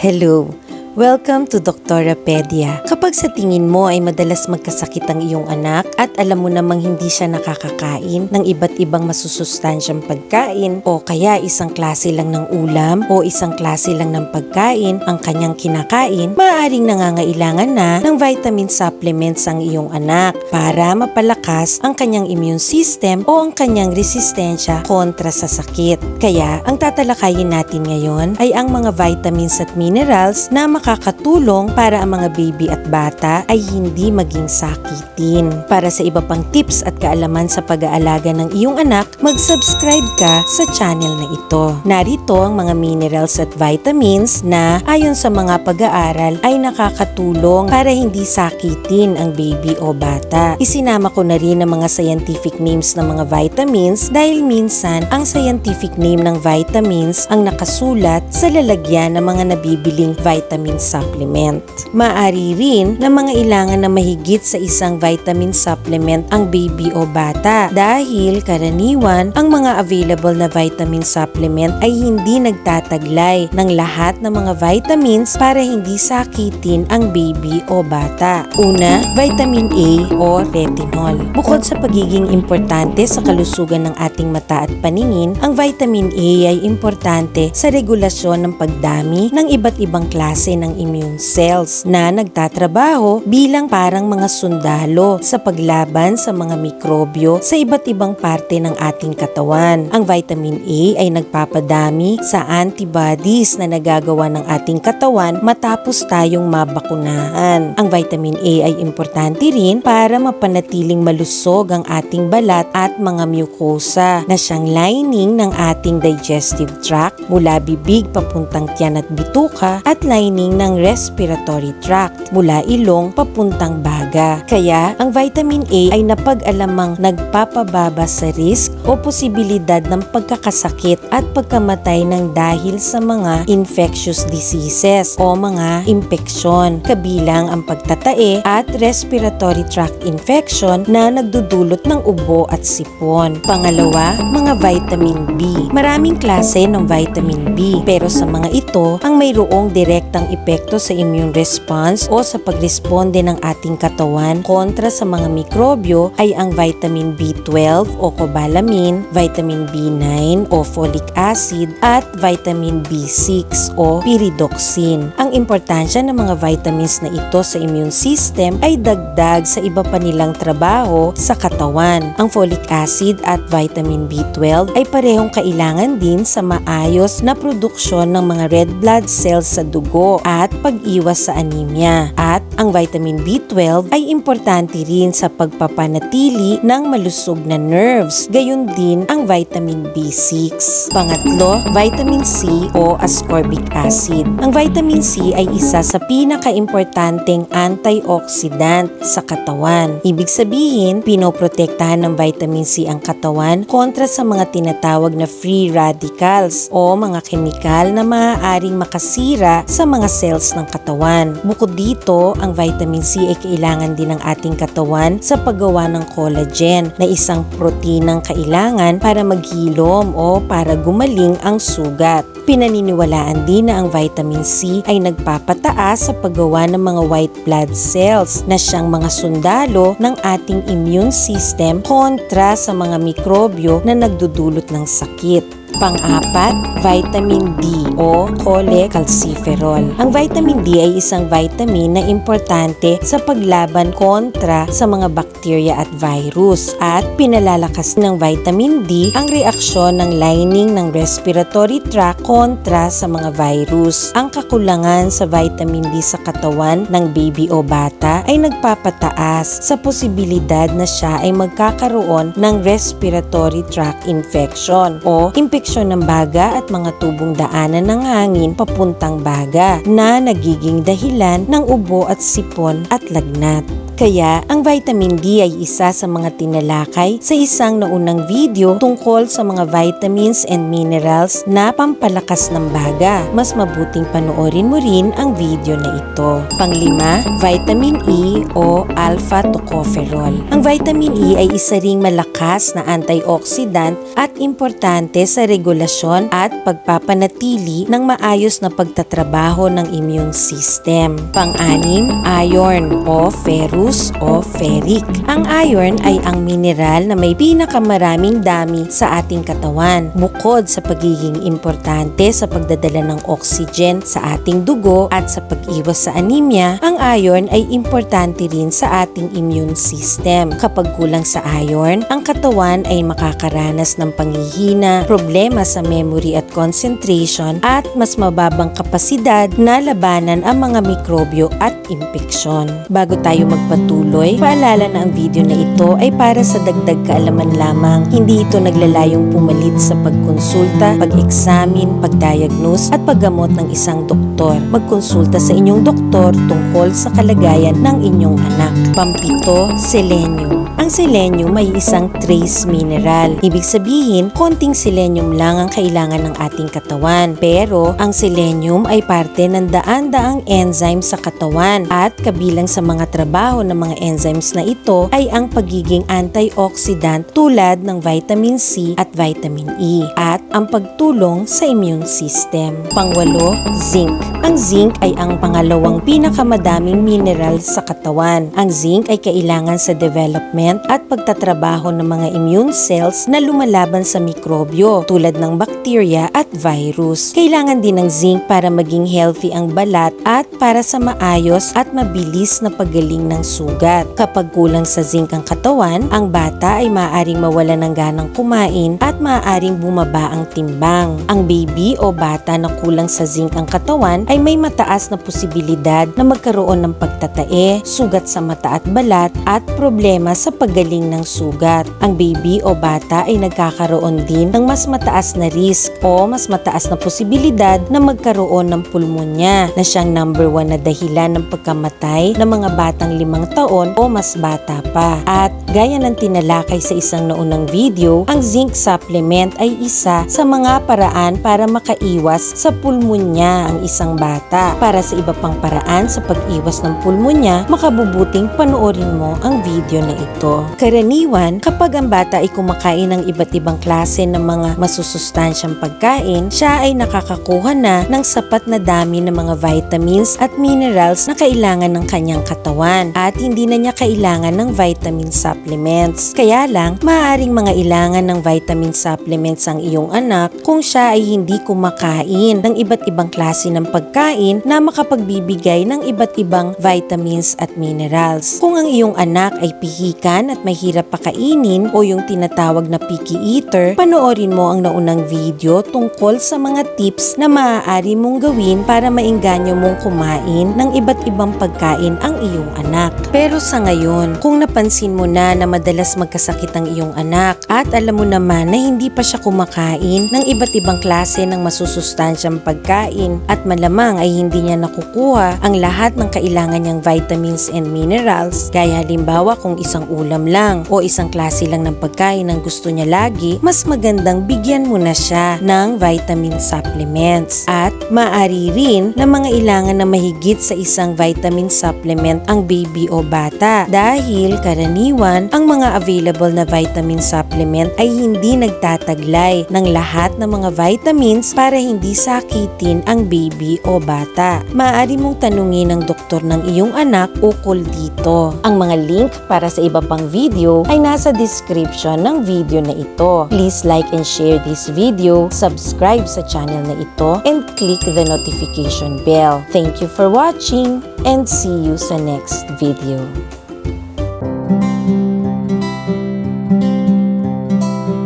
Hello! Welcome to Doctorapedia. Kapag sa tingin mo ay madalas magkasakit ang iyong anak at alam mo namang hindi siya nakakakain ng iba't ibang masusustansyang pagkain o kaya isang klase lang ng ulam o isang klase lang ng pagkain ang kanyang kinakain, maaaring nangangailangan na ng vitamin supplements ang iyong anak para mapalakas ang kanyang immune system o ang kanyang resistensya kontra sa sakit. Kaya ang tatalakayin natin ngayon ay ang mga vitamins at minerals na makakatulong para ang mga baby at bata ay hindi maging sakitin. Para sa iba pang tips at kaalaman sa pag-aalaga ng iyong anak, mag-subscribe ka sa channel na ito. Narito ang mga minerals at vitamins na ayon sa mga pag-aaral ay nakakatulong para hindi sakitin ang baby o bata. Isinama ko na rin ang mga scientific names ng mga vitamins dahil minsan ang scientific name ng vitamins ang nakasulat sa lalagyan ng mga nabibiling vitamin supplement. Maari rin na mga ilangan na mahigit sa isang vitamin supplement ang baby o bata dahil karaniwan ang mga available na vitamin supplement ay hindi nagtataglay ng lahat ng mga vitamins para hindi sakitin ang baby o bata. Una, vitamin A o retinol. Bukod sa pagiging importante sa kalusugan ng ating mata at paningin, ang vitamin A ay importante sa regulasyon ng pagdami ng iba't ibang klase ng immune cells na nagtatrabaho bilang parang mga sundalo sa paglaban sa mga mikrobyo sa iba't ibang parte ng ating katawan. Ang vitamin A ay nagpapadami sa antibodies na nagagawa ng ating katawan matapos tayong mabakunahan. Ang vitamin A ay importante rin para mapanatiling malusog ang ating balat at mga mucosa na siyang lining ng ating digestive tract mula bibig papuntang tiyan at bituka at lining ng respiratory tract mula ilong papuntang baga. Kaya ang vitamin A ay napag-alamang nagpapababa sa risk o posibilidad ng pagkakasakit at pagkamatay ng dahil sa mga infectious diseases o mga impeksyon kabilang ang pagtatae at respiratory tract infection na nagdudulot ng ubo at sipon. Pangalawa, mga vitamin B. Maraming klase ng vitamin B pero sa mga ito ang mayroong direktang epekto sa immune response o sa pagresponde ng ating katawan kontra sa mga mikrobyo ay ang vitamin B12 o cobalamin, vitamin B9 o folic acid at vitamin B6 o pyridoxine. Ang importansya ng mga vitamins na ito sa immune system ay dagdag sa iba pa nilang trabaho sa katawan. Ang folic acid at vitamin B12 ay parehong kailangan din sa maayos na produksyon ng mga red blood cells sa dugo at pag-iwas sa anemia. At ang vitamin B12 ay importante rin sa pagpapanatili ng malusog na nerves. Gayun din ang vitamin B6. Pangatlo, vitamin C o ascorbic acid. Ang vitamin C ay isa sa pinaka-importanteng antioxidant sa katawan. Ibig sabihin, pinoprotektahan ng vitamin C ang katawan kontra sa mga tinatawag na free radicals o mga kemikal na maaaring makasira sa mga cells ng katawan. Bukod dito, ang vitamin C ay kailangan din ng ating katawan sa paggawa ng collagen na isang proteinang kailangan para maghilom o para gumaling ang sugat. Pinaniniwalaan din na ang vitamin C ay nagpapataas sa paggawa ng mga white blood cells na siyang mga sundalo ng ating immune system kontra sa mga mikrobyo na nagdudulot ng sakit. Pang-apat, vitamin D o cholecalciferol. Ang vitamin D ay isang vitamin na importante sa paglaban kontra sa mga bakterya at virus at pinalalakas ng vitamin D ang reaksyon ng lining ng respiratory tract kontra sa mga virus. Ang kakulangan sa vitamin D sa katawan ng baby o bata ay nagpapataas sa posibilidad na siya ay magkakaroon ng respiratory tract infection o infeksyon ng baga at mga tubong daanan ng hangin papuntang baga na nagiging dahilan ng ubo at sipon at lagnat. Kaya ang vitamin D ay isa sa mga tinalakay sa isang naunang video tungkol sa mga vitamins and minerals na pampalakas ng baga. Mas mabuting panoorin mo rin ang video na ito. Panglima, vitamin E o alpha tocopherol. Ang vitamin E ay isa ring malakas na antioxidant at importante sa regulasyon at pagpapanatili ng maayos na pagtatrabaho ng immune system. Pang-anim, iron o ferrous o ferric. Ang iron ay ang mineral na may pinakamaraming dami sa ating katawan. Bukod sa pagiging importante sa pagdadala ng oxygen sa ating dugo at sa pag-iwas sa anemia, ang iron ay importante rin sa ating immune system. Kapag kulang sa iron, ang katawan ay makakaranas ng panghihina, problema sa memory at concentration at mas mababang kapasidad na labanan ang mga mikrobyo at impeksyon. Bago tayo magpatuloy, paalala na ang video na ito ay para sa dagdag kaalaman lamang. Hindi ito naglalayong pumalit sa pagkonsulta, pag-examine, pag-diagnose at paggamot ng isang doktor. Magkonsulta sa inyong doktor tungkol sa kalagayan ng inyong anak. Pampito, selenium. Ang selenium ay isang trace mineral. Ibig sabihin, konting selenium lang ang kailangan ng ating katawan. Pero ang selenium ay parte ng daan-daang enzyme sa katawan at kabilang sa mga trabaho ng mga enzymes na ito ay ang pagiging antioxidant tulad ng vitamin C at vitamin E at ang pagtulong sa immune system. Pangwalo, zinc. Ang zinc ay ang pangalawang pinakamadaming mineral sa katawan. Ang zinc ay kailangan sa development at pagtatrabaho ng mga immune cells na lumalaban sa mikrobyo tulad ng bacteria at virus. Kailangan din ng zinc para maging healthy ang balat at para sa maayos at mabilis na paggaling ng sugat. Kapag kulang sa zinc ang katawan, ang bata ay maaaring mawala ng ganang kumain at maaaring bumaba ang timbang. Ang baby o bata na kulang sa zinc ang katawan ay may mataas na posibilidad na magkaroon ng pagtatae, sugat sa mata at balat at problema sa paggaling ng sugat. Ang baby o bata ay nagkakaroon din ng mas mataas na risk o mas mataas na posibilidad na magkaroon ng pulmonya na siyang number one na dahilan ng pagkamatay ng mga batang limang taon o mas bata pa. At gaya ng tinalakay sa isang naunang video, ang zinc supplement ay isa sa mga paraan para makaiwas sa pulmonya ang isang bata. Para sa iba pang paraan sa pag-iwas ng pulmonya, makabubuting panoorin mo ang video na ito. Karaniwan, kapag ang bata ay kumakain ng iba't ibang klase ng mga masusustansyang pagkain, siya ay nakakakuha na ng sapat na dami ng mga vitamins at minerals na kailangan ng kanyang katawan at hindi na niya kailangan ng vitamin supplements. Kaya lang, maaaring mga ilangan ng vitamin supplements ang iyong anak kung siya ay hindi kumakain ng iba't ibang klase ng pagkain na makapagbibigay ng iba't ibang vitamins at minerals. Kung ang iyong anak ay pihikan at mahirap pakainin o yung tinatawag na picky eater, panoorin mo ang naunang video tungkol sa mga tips na maaari mong gawin para maingganyo mong kumain ng iba't ibang pagkain ang iyong anak. Pero sa ngayon, kung napansin mo na na madalas magkasakit ang iyong anak at alam mo naman na hindi pa siya kumakain ng iba't ibang klase ng masusustansyang pagkain at malamang ay hindi niya nakukuha ang lahat ng kailangan niyang vitamins and minerals, gaya halimbawa kung isang ulam lang o isang klase lang ng pagkain ang gusto niya lagi, mas magandang bigyan mo na siya ng vitamin supplements. At maaari rin na mga ilangan na mahigit sa isang vitamin supplement ang baby o bata dahil karaniwan ang mga available na vitamin supplement ay hindi nagtataglay ng lahat ng mga vitamins para hindi sakitin ang baby o bata. Maaari mong tanungin ang doktor ng iyong anak ukol dito. Ang mga link para sa iba pang video ay nasa description ng video na ito. Please like and share this video, subscribe sa channel na ito, and click the notification bell. Thank you for watching and see you sa next video.